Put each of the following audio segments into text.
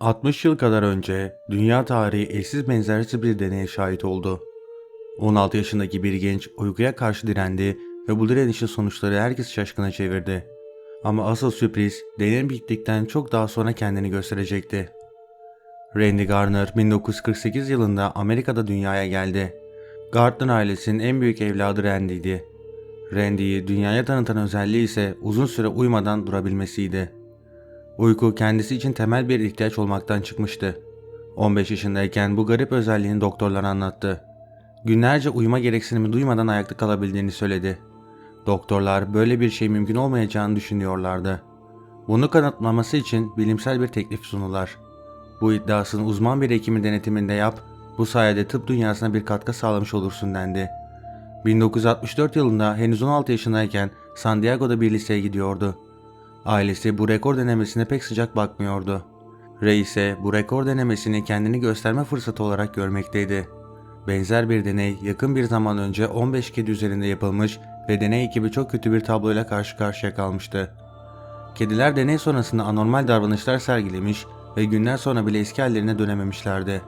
60 yıl kadar önce dünya tarihi eşsiz benzersiz bir deneye şahit oldu. 16 yaşındaki bir genç uykuya karşı direndi ve bu direnişin sonuçları herkes şaşkına çevirdi. Ama asıl sürpriz deney bittikten çok daha sonra kendini gösterecekti. Randy Garner 1948 yılında Amerika'da dünyaya geldi. Gardner ailesinin en büyük evladı Randy'ydi. Randy'yi dünyaya tanıtan özelliği ise uzun süre uyumadan durabilmesiydi. Uyku kendisi için temel bir ihtiyaç olmaktan çıkmıştı. 15 yaşındayken bu garip özelliğini doktorlara anlattı. Günlerce uyuma gereksinimi duymadan ayakta kalabildiğini söyledi. Doktorlar böyle bir şey mümkün olmayacağını düşünüyorlardı. Bunu kanıtlaması için bilimsel bir teklif sundular. Bu iddiasını uzman bir hekimin denetiminde yap, bu sayede tıp dünyasına bir katkı sağlamış olursun dendi. 1964 yılında henüz 16 yaşındayken San Diego'da bir liseye gidiyordu. Ailesi bu rekor denemesine pek sıcak bakmıyordu. Ray ise bu rekor denemesini kendini gösterme fırsatı olarak görmekteydi. Benzer bir deney yakın bir zaman önce 15 kedi üzerinde yapılmış ve deney ekibi çok kötü bir tabloyla karşı karşıya kalmıştı. Kediler deney sonrasında anormal davranışlar sergilemiş ve günler sonra bile eski hallerine dönememişlerdi.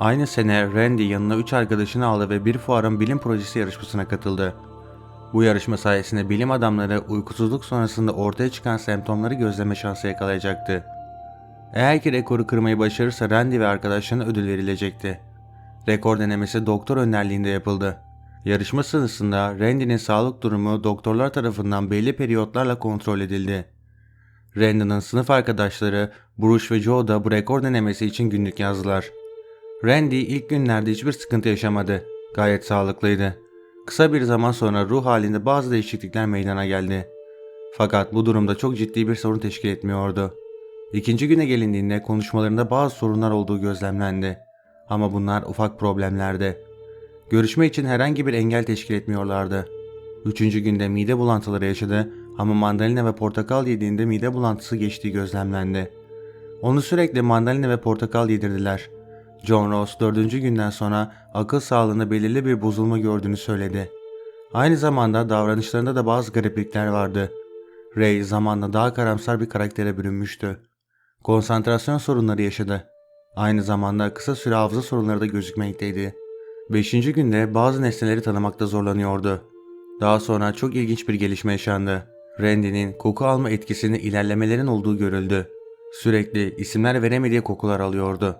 Aynı sene Randy yanına 3 arkadaşını aldı ve bir fuarın bilim projesi yarışmasına katıldı. Bu yarışma sayesinde bilim adamları uykusuzluk sonrasında ortaya çıkan semptomları gözleme şansı yakalayacaktı. Eğer ki rekoru kırmayı başarırsa Randy ve arkadaşlarına ödül verilecekti. Rekor denemesi doktor önderliğinde yapıldı. Yarışma sırasında Randy'nin sağlık durumu doktorlar tarafından belli periyotlarla kontrol edildi. Randy'nin sınıf arkadaşları Bruce ve Joe da bu rekor denemesi için günlük yazdılar. Randy ilk günlerde hiçbir sıkıntı yaşamadı. Gayet sağlıklıydı. Kısa bir zaman sonra ruh halinde bazı değişiklikler meydana geldi. Fakat bu durumda çok ciddi bir sorun teşkil etmiyordu. İkinci güne gelindiğinde konuşmalarında bazı sorunlar olduğu gözlemlendi. Ama bunlar ufak problemlerdi. Görüşme için herhangi bir engel teşkil etmiyorlardı. Üçüncü günde mide bulantıları yaşadı ama mandalina ve portakal yediğinde mide bulantısı geçtiği gözlemlendi. Onu sürekli mandalina ve portakal yedirdiler. John Ross dördüncü günden sonra akıl sağlığında belirli bir bozulma gördüğünü söyledi. Aynı zamanda davranışlarında da bazı gariplikler vardı. Ray zamanla daha karamsar bir karaktere bürünmüştü. Konsantrasyon sorunları yaşadı. Aynı zamanda kısa süre hafıza sorunları da gözükmekteydi. Beşinci günde bazı nesneleri tanımakta zorlanıyordu. Daha sonra çok ilginç bir gelişme yaşandı. Randy'nin koku alma etkisinde ilerlemelerin olduğu görüldü. Sürekli isimler veremediği kokular alıyordu.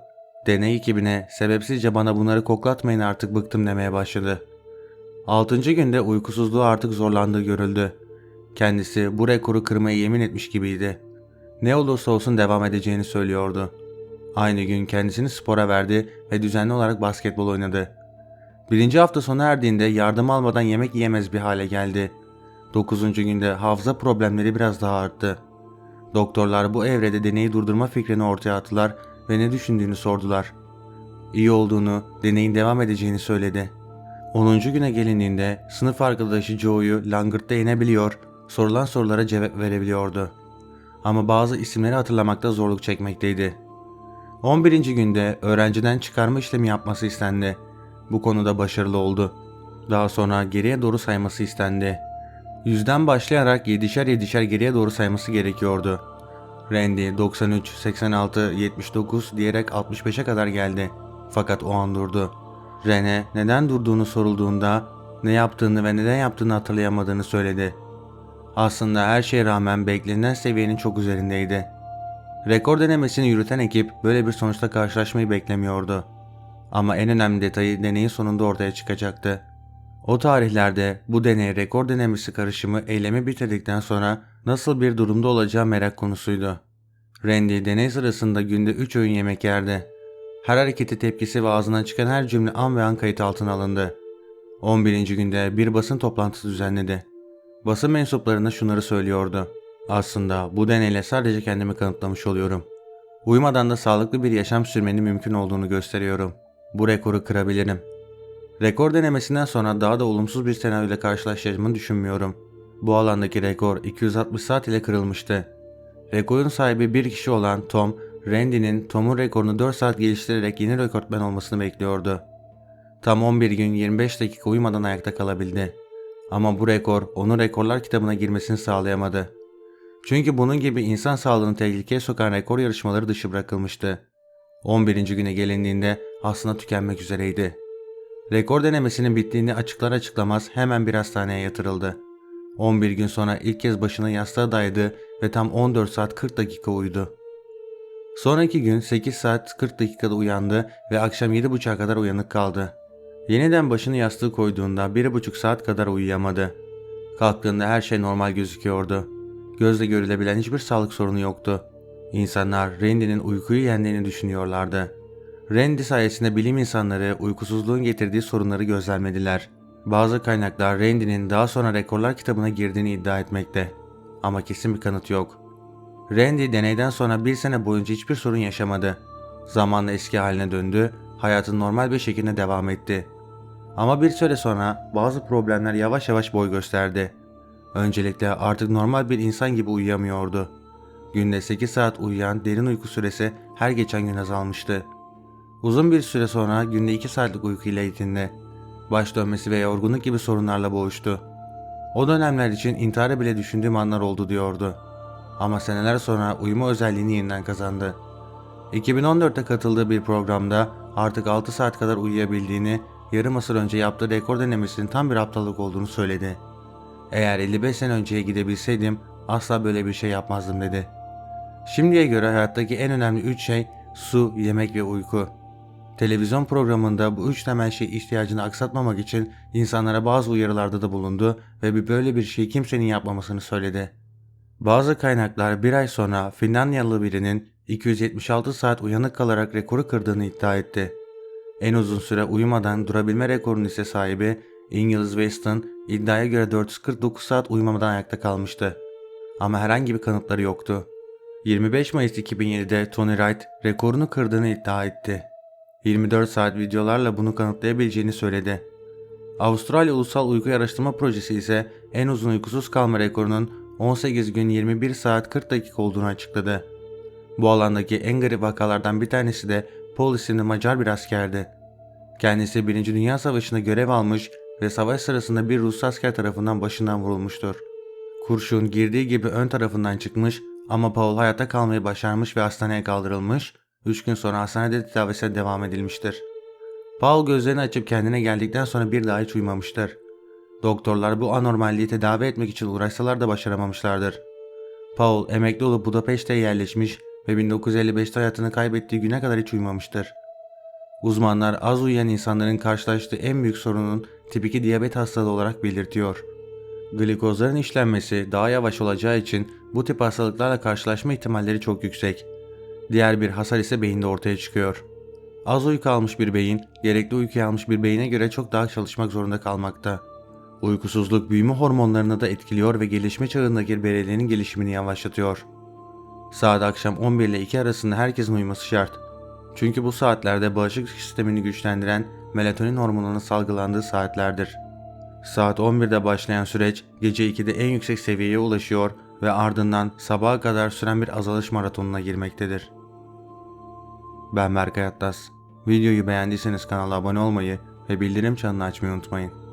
Deney ekibine sebepsizce bana bunları koklatmayın artık bıktım demeye başladı. Altıncı günde uykusuzluğu artık zorlandığı görüldü. Kendisi bu rekoru kırmaya yemin etmiş gibiydi. Ne olursa olsun devam edeceğini söylüyordu. Aynı gün kendisini spora verdi ve düzenli olarak basketbol oynadı. Birinci hafta sona erdiğinde yardım almadan yemek yiyemez bir hale geldi. Dokuzuncu günde hafıza problemleri biraz daha arttı. Doktorlar bu evrede deneyi durdurma fikrini ortaya attılar ve ne düşündüğünü sordular. İyi olduğunu, deneyin devam edeceğini söyledi. 10. güne gelindiğinde sınıf arkadaşı Joe'yu langırtta yenebiliyor, sorulan sorulara cevap verebiliyordu. Ama bazı isimleri hatırlamakta zorluk çekmekteydi. 11. günde öğrenciden çıkarma işlemi yapması istendi. Bu konuda başarılı oldu. Daha sonra geriye doğru sayması istendi. Yüzden başlayarak yedişer yedişer geriye doğru sayması gerekiyordu. Randy 93, 86, 79 diyerek 65'e kadar geldi. Fakat o an durdu. Rene neden durduğunu sorulduğunda ne yaptığını ve neden yaptığını hatırlayamadığını söyledi. Aslında her şeye rağmen beklenen seviyenin çok üzerindeydi. Rekor denemesini yürüten ekip böyle bir sonuçla karşılaşmayı beklemiyordu. Ama en önemli detayı deneyin sonunda ortaya çıkacaktı. O tarihlerde bu deney rekor denemesi karışımı eylemi bitirdikten sonra nasıl bir durumda olacağı merak konusuydu. Randy deney sırasında günde 3 öğün yemek yerdi. Her hareketi tepkisi ve ağzından çıkan her cümle an ve an kayıt altına alındı. 11. günde bir basın toplantısı düzenledi. Basın mensuplarına şunları söylüyordu. Aslında bu deneyle sadece kendimi kanıtlamış oluyorum. Uyumadan da sağlıklı bir yaşam sürmenin mümkün olduğunu gösteriyorum. Bu rekoru kırabilirim. Rekor denemesinden sonra daha da olumsuz bir senaryoyla karşılaşacağımı düşünmüyorum. Bu alandaki rekor 260 saat ile kırılmıştı. Rekorun sahibi bir kişi olan Tom, Randy'nin Tom'un rekorunu 4 saat geliştirerek yeni rekortmen olmasını bekliyordu. Tam 11 gün 25 dakika uyumadan ayakta kalabildi. Ama bu rekor onun rekorlar kitabına girmesini sağlayamadı. Çünkü bunun gibi insan sağlığını tehlikeye sokan rekor yarışmaları dışı bırakılmıştı. 11. güne gelindiğinde aslında tükenmek üzereydi. Rekor denemesinin bittiğini açıklar açıklamaz hemen bir hastaneye yatırıldı. 11 gün sonra ilk kez başına yastığa dayadı ve tam 14 saat 40 dakika uyudu. Sonraki gün 8 saat 40 dakikada uyandı ve akşam 7.30'a kadar uyanık kaldı. Yeniden başını yastığı koyduğunda 1.5 saat kadar uyuyamadı. Kalktığında her şey normal gözüküyordu. Gözle görülebilen hiçbir sağlık sorunu yoktu. İnsanlar Randy'nin uykuyu yendiğini düşünüyorlardı. Randy sayesinde bilim insanları uykusuzluğun getirdiği sorunları gözlemlediler. Bazı kaynaklar Randy'nin daha sonra rekorlar kitabına girdiğini iddia etmekte. Ama kesin bir kanıt yok. Randy deneyden sonra bir sene boyunca hiçbir sorun yaşamadı. Zamanla eski haline döndü, hayatın normal bir şekilde devam etti. Ama bir süre sonra bazı problemler yavaş yavaş boy gösterdi. Öncelikle artık normal bir insan gibi uyuyamıyordu. Günde 8 saat uyuyan derin uyku süresi her geçen gün azalmıştı. Uzun bir süre sonra günde 2 saatlik uykuyla yetindi. Baş dönmesi ve yorgunluk gibi sorunlarla boğuştu. O dönemler için intihara bile düşündüğüm anlar oldu diyordu. Ama seneler sonra uyuma özelliğini yeniden kazandı. 2014'te katıldığı bir programda artık 6 saat kadar uyuyabildiğini, yarım asır önce yaptığı rekor denemesinin tam bir aptallık olduğunu söyledi. Eğer 55 sene önceye gidebilseydim asla böyle bir şey yapmazdım dedi. Şimdiye göre hayattaki en önemli 3 şey su, yemek ve uyku. Televizyon programında bu üç temel şey ihtiyacını aksatmamak için insanlara bazı uyarılarda da bulundu ve bir böyle bir şey kimsenin yapmamasını söyledi. Bazı kaynaklar bir ay sonra Finlandiyalı birinin 276 saat uyanık kalarak rekoru kırdığını iddia etti. En uzun süre uyumadan durabilme rekorunun ise sahibi İngiliz Weston iddiaya göre 449 saat uyumadan ayakta kalmıştı. Ama herhangi bir kanıtları yoktu. 25 Mayıs 2007'de Tony Wright rekorunu kırdığını iddia etti. 24 saat videolarla bunu kanıtlayabileceğini söyledi. Avustralya Ulusal Uyku Araştırma Projesi ise en uzun uykusuz kalma rekorunun 18 gün 21 saat 40 dakika olduğunu açıkladı. Bu alandaki en garip vakalardan bir tanesi de Paul isimli Macar bir askerdi. Kendisi 1. Dünya Savaşı'nda görev almış ve savaş sırasında bir Rus asker tarafından başından vurulmuştur. Kurşun girdiği gibi ön tarafından çıkmış ama Paul hayatta kalmayı başarmış ve hastaneye kaldırılmış, 3 gün sonra hastanede tedavisine devam edilmiştir. Paul gözlerini açıp kendine geldikten sonra bir daha hiç uyumamıştır. Doktorlar bu anormalliği tedavi etmek için uğraşsalar da başaramamışlardır. Paul emekli olup Budapeşte'ye yerleşmiş ve 1955'te hayatını kaybettiği güne kadar hiç uyumamıştır. Uzmanlar az uyuyan insanların karşılaştığı en büyük sorunun tip 2 diyabet hastalığı olarak belirtiyor. Glikozların işlenmesi daha yavaş olacağı için bu tip hastalıklarla karşılaşma ihtimalleri çok yüksek. Diğer bir hasar ise beyinde ortaya çıkıyor. Az uyku almış bir beyin, gerekli uykuyu almış bir beyine göre çok daha çalışmak zorunda kalmakta. Uykusuzluk büyüme hormonlarını da etkiliyor ve gelişme çağındaki bireylerin gelişimini yavaşlatıyor. Saat akşam 11 ile 2 arasında herkesin uyuması şart. Çünkü bu saatlerde bağışıklık sistemini güçlendiren melatonin hormonunun salgılandığı saatlerdir. Saat 11'de başlayan süreç gece 2'de en yüksek seviyeye ulaşıyor ve ardından sabaha kadar süren bir azalış maratonuna girmektedir. Ben Berkay Atlas. Videoyu beğendiyseniz kanala abone olmayı ve bildirim çanını açmayı unutmayın.